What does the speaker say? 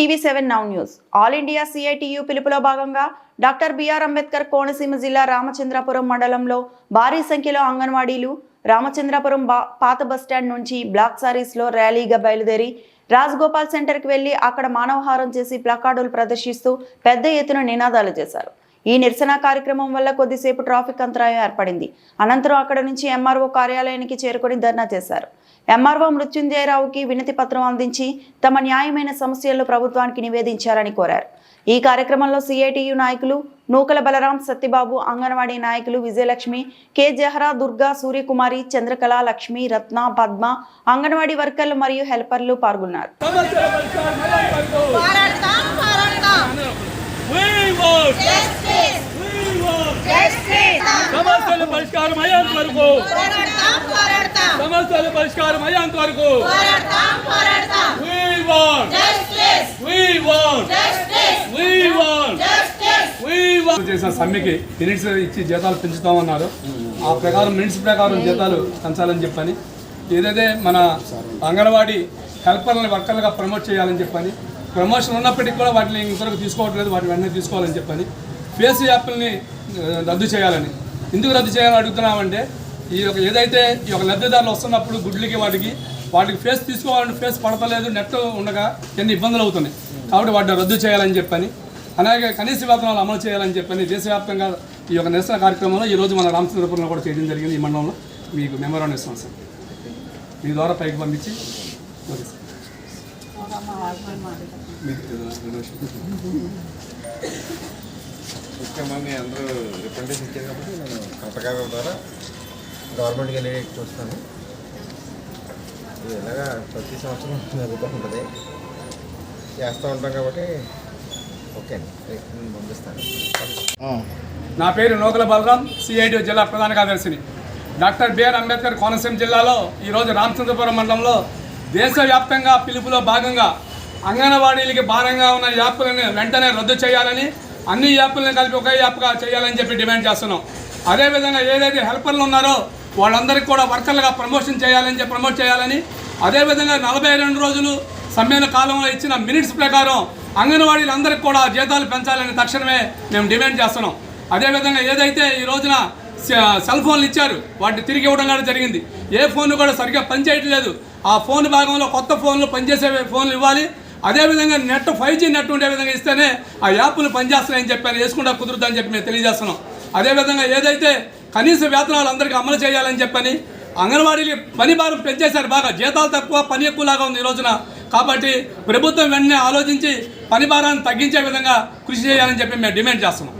TV seven now news. All India CITU పిలుపులో భాగంగా doctor BR Ambedkar Konaseema జిల్లా రామచంద్రపురం మండలంలో భారీ సంఖ్యలో అంగన్వాడీలు రామచంద్రపురం పాత బస్టాండ్ నుంచి బ్లాక్ సారీస్లో ర్యాలీగా బయలుదేరి రాజగోపాల్ సెంటర్కి వెళ్ళి అక్కడ మానవహారం చేసి ప్లకార్డులు ప్రదర్శిస్తూ పెద్ద ఎత్తున నినాదాలు చేశారు. ఈ నిరసన కార్యక్రమం వల్ల కొద్దిసేపు ట్రాఫిక్ అంతరాయం ఏర్పడింది. అనంతరం అక్కడ నుంచి ఎంఆర్ఓ కార్యాలయానికి చేరుకొని ధర్నా చేశారు. ఎంఆర్ఓ మృత్యుంజయరావుకి వినతి పత్రం అందించి తమ న్యాయమైన సమస్యలను ప్రభుత్వానికి నివేదించాలని కోరారు. ఈ కార్యక్రమంలో సిఐటియు నాయకులు నూకల బలరాం సత్యబాబు అంగన్వాడీ నాయకులు విజయలక్ష్మి కె జహరా దుర్గా సూర్యకుమారి చంద్రకళ లక్ష్మి రత్న పద్మ అంగన్వాడీ వర్కర్లు మరియు హెల్పర్లు పాల్గొన్నారు. పరిష్కారం అయ్యేంత వరకు. పోరాడతాం పోరాడతాం. సమస్యల పరిష్కారం అయ్యేంత వరకు చేసిన సమ్మెకి మినిట్స్ ఇచ్చి జీతాలు పెంచుతామన్నారు. ఆ ప్రకారం మినిట్స్ ప్రకారం జీతాలు పెంచాలని చెప్పని ఏదైతే మన అంగన్వాడీ హెల్పర్లని వర్కర్లుగా ప్రమోట్ చేయాలని చెప్పని ప్రమోషన్ ఉన్నప్పటికీ కూడా వాటిని ఇంతవరకు తీసుకోవట్లేదు వాటిని వెంటనే తీసుకోవాలని చెప్పని ఫేస్ యాప్ని రద్దు చేయాలని ఎందుకు రద్దు చేయాలని అడుగుతున్నామంటే ఈ యొక్క ఏదైతే ఈ యొక్క లబ్ధిదారులు వస్తున్నప్పుడు గుడ్లకి వాటికి వాటికి ఫేస్ తీసుకోవాలంటే ఫేస్ పడతలేదు నెట్ ఉండగా ఎన్ని ఇబ్బందులు అవుతున్నాయి. కాబట్టి వాటిని రద్దు చేయాలని చెప్పని అలాగే కనీస వేతనాలు అమలు చేయాలని చెప్పని దేశవ్యాప్తంగా ఈ యొక్క నిరసన కార్యక్రమంలో ఈరోజు మన రామచంద్రపురంలో కూడా చేయడం జరిగింది ఈ మండలంలో. మీకు మెమోరాండం ఇస్తాం సార్. మీ ద్వారా పైకి పంపించి ఓకే సార్. మీకు. ముఖ్యమంత్రి అందరూ రిప్రజెంటేషన్ ఇచ్చారు కాబట్టి నేను కలెక్టర్ ద్వారా గవర్నమెంట్కి వెళ్ళి చూస్తాను. ఇలాగా ప్రతి సంవత్సరం జరుగుతూ ఉంటుంది. చేస్తూ ఉంటాం కాబట్టి ఓకే అండి. నేను పంపిస్తాను. నా పేరు నోకల బలరాం సిఐటి జిల్లా ప్రధాన కార్యదర్శిని. డాక్టర్ బిఆర్ అంబేద్కర్ కోనసీమ జిల్లాలో ఈరోజు రామచంద్రపురం మండలంలో దేశవ్యాప్తంగా పిలుపులో భాగంగా అంగన్వాడీలకి భారంగా ఉన్న యాప్లను వెంటనే రద్దు చేయాలని అన్ని యాప్లను కలిపి ఒకే యాప్గా చేయాలని చెప్పి డిమాండ్ చేస్తున్నాం. అదేవిధంగా ఏదైతే హెల్పర్లు ఉన్నారో వాళ్ళందరికీ కూడా వర్కర్లుగా ప్రమోషన్ చేయాలని చెప్పి ప్రమోట్ చేయాలని అదేవిధంగా నలభై రెండు రోజులు సమ్మెన కాలంలో ఇచ్చిన మినిట్స్ ప్రకారం అంగన్వాడీలందరికీ కూడా జీతాలు పెంచాలని తక్షణమే మేము డిమాండ్ చేస్తున్నాం. అదేవిధంగా ఏదైతే ఈ రోజున సె- సెల్ ఫోన్లు ఇచ్చారు వాటిని తిరిగి ఇవ్వడం కూడా జరిగింది. ఏ ఫోన్ కూడా సరిగ్గా పనిచేయట్లేదు. ఆ ఫోన్ భాగంలో కొత్త ఫోన్లు పనిచేసే ఫోన్లు ఇవ్వాలి. అదేవిధంగా నెట్ ఫైవ్ జీ నెట్ ఉండే విధంగా ఇస్తేనే ఆ యాప్లు పనిచేస్తాయని చెప్పాను. వేసుకుంటా కుదురుతుందని చెప్పి మేము తెలియజేస్తున్నాం. అదేవిధంగా ఏదైతే కనీస వేతనాలు అందరికీ అమలు చేయాలని చెప్పని అంగన్వాడీకి పని భారం పెంచేశారు బాగా. జీతాలు తక్కువ పని ఎక్కువలాగా ఉంది ఈ రోజున. కాబట్టి ప్రభుత్వం వెంటనే ఆలోచించి పని భారాన్ని తగ్గించే విధంగా కృషి చేయాలని చెప్పి మేము డిమాండ్ చేస్తున్నాం.